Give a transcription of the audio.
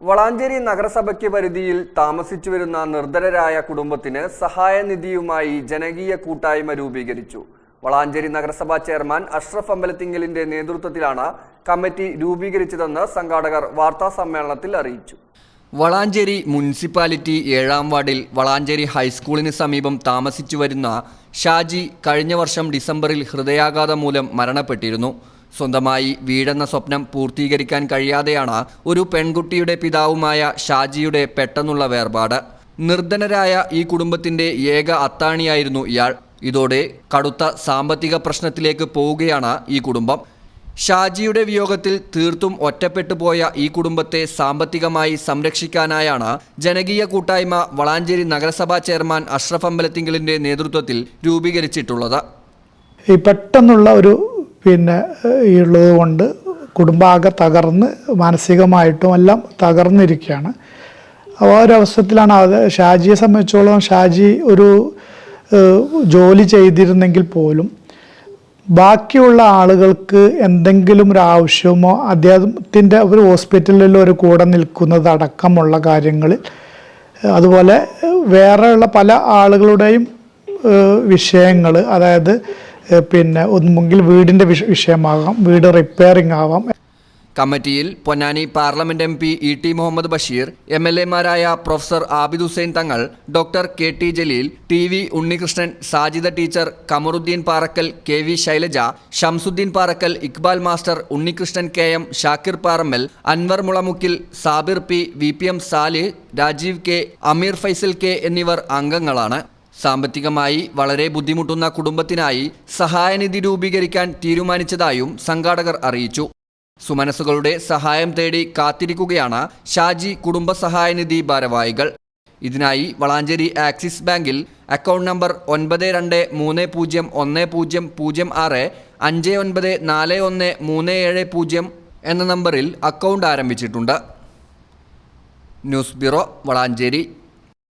വളാഞ്ചേരി നഗരസഭയ്ക്ക് പരിധിയിൽ താമസിച്ചു വരുന്ന നിർധനരായ കുടുംബത്തിന് സഹായനിധിയുമായി ജനകീയ കൂട്ടായ്മ രൂപീകരിച്ചു. വളാഞ്ചേരി നഗരസഭാ ചെയർമാൻ അഷ്റഫ് അമ്പലത്തിങ്കലിന്റെ നേതൃത്വത്തിലാണ് കമ്മിറ്റി രൂപീകരിച്ചതെന്ന് സംഘാടകർ വാർത്താ സമ്മേളനത്തിൽ അറിയിച്ചു. വളാഞ്ചേരി മുനിസിപ്പാലിറ്റി ഏഴാം വാർഡിൽ വളാഞ്ചേരി ഹൈസ്കൂളിന് സമീപം താമസിച്ചു വരുന്ന ഷാജി കഴിഞ്ഞ വർഷം ഡിസംബറിൽ ഹൃദയാഘാതം മൂലം മരണപ്പെട്ടിരുന്നു. സ്വന്തമായി വീടെന്ന സ്വപ്നം പൂർത്തീകരിക്കാൻ കഴിയാതെയാണ് ഒരു പെൺകുട്ടിയുടെ പിതാവുമായ ഷാജിയുടെ പെട്ടെന്നുള്ള വേർപാട്. നിർധനരായ ഈ കുടുംബത്തിന്റെ ഏക അത്താണിയായിരുന്നു ഇയാൾ. ഇതോടെ കടുത്ത സാമ്പത്തിക പ്രശ്നത്തിലേക്ക് പോവുകയാണ് ഈ കുടുംബം. ഷാജിയുടെ വിയോഗത്തിൽ തീർത്തും ഒറ്റപ്പെട്ടു പോയ ഈ കുടുംബത്തെ സാമ്പത്തികമായി സംരക്ഷിക്കാനായാണ് ജനകീയ കൂട്ടായ്മ വളാഞ്ചേരി നഗരസഭാ ചെയർമാൻ അഷ്റഫ് അമ്പലത്തിങ്കലിന്റെ നേതൃത്വത്തിൽ രൂപീകരിച്ചിട്ടുള്ളത്. ഈ പെട്ടെന്നുള്ള ഒരു പിന്നെ ഉള്ളത് കൊണ്ട് കുടുംബാകെ തകർന്ന് മാനസികമായിട്ടും എല്ലാം തകർന്നിരിക്കുകയാണ്. അപ്പോൾ ആ ഒരു അവസരത്തിലാണ് അത് ഷാജിയെ സംബന്ധിച്ചോളം ഷാജി ഒരു ജോലി ചെയ്തിരുന്നെങ്കിൽ പോലും ബാക്കിയുള്ള ആളുകൾക്ക് എന്തെങ്കിലും ഒരു ആവശ്യമോ അദ്ദേഹത്തിന്റെ ഒരു ഹോസ്പിറ്റലിൽ ഒരു കൂടെ നിൽക്കുന്നത് അടക്കമുള്ള കാര്യങ്ങളിൽ അതുപോലെ വേറെയുള്ള പല ആളുകളുടെയും വിഷയങ്ങൾ അതായത് പിന്നെ ഒന്നുമെങ്കിൽ വീടിന്റെ വിഷ വിഷയമാകാം വീട് റിപ്പയറിംഗ് ആവാം. കമ്മിറ്റിയിൽ Ponnani parliament M P E T Muhammad Basheer M L എമാരായ professor Abid Hussain Thangal doctor K T Jaleel T V Unnikrishnan Sajida teacher Kamaruddin Parakkal K V Shailaja Shamsuddin Parakkal Iqbal master Unnikrishnan K M Shakir Parammal Anwar Mulamukkil Sabir P V P M Salih Rajeev K Ameer Faisal K എന്നിവർ അംഗങ്ങളാണ്. സാമ്പത്തികമായി വളരെ ബുദ്ധിമുട്ടുന്ന കുടുംബത്തിനായി സഹായനിധി രൂപീകരിക്കാൻ തീരുമാനിച്ചതായും സംഘാടകർ അറിയിച്ചു. സുമനസുകളുടെ സഹായം തേടി കാത്തിരിക്കുകയാണ് ഷാജി കുടുംബ സഹായനിധി ഭാരവാഹികൾ. ഇതിനായി വളാഞ്ചേരി ആക്സിസ് ബാങ്കിൽ അക്കൗണ്ട് നമ്പർ ഒൻപത് രണ്ട് മൂന്ന് പൂജ്യം ഒന്ന് പൂജ്യം പൂജ്യം ആറ് അഞ്ച് ഒൻപത് നാല് ഒന്ന് മൂന്ന് ഏഴ് പൂജ്യം എന്ന നമ്പറിൽ അക്കൗണ്ട് ആരംഭിച്ചിട്ടുണ്ട്. News bureau Valanchery.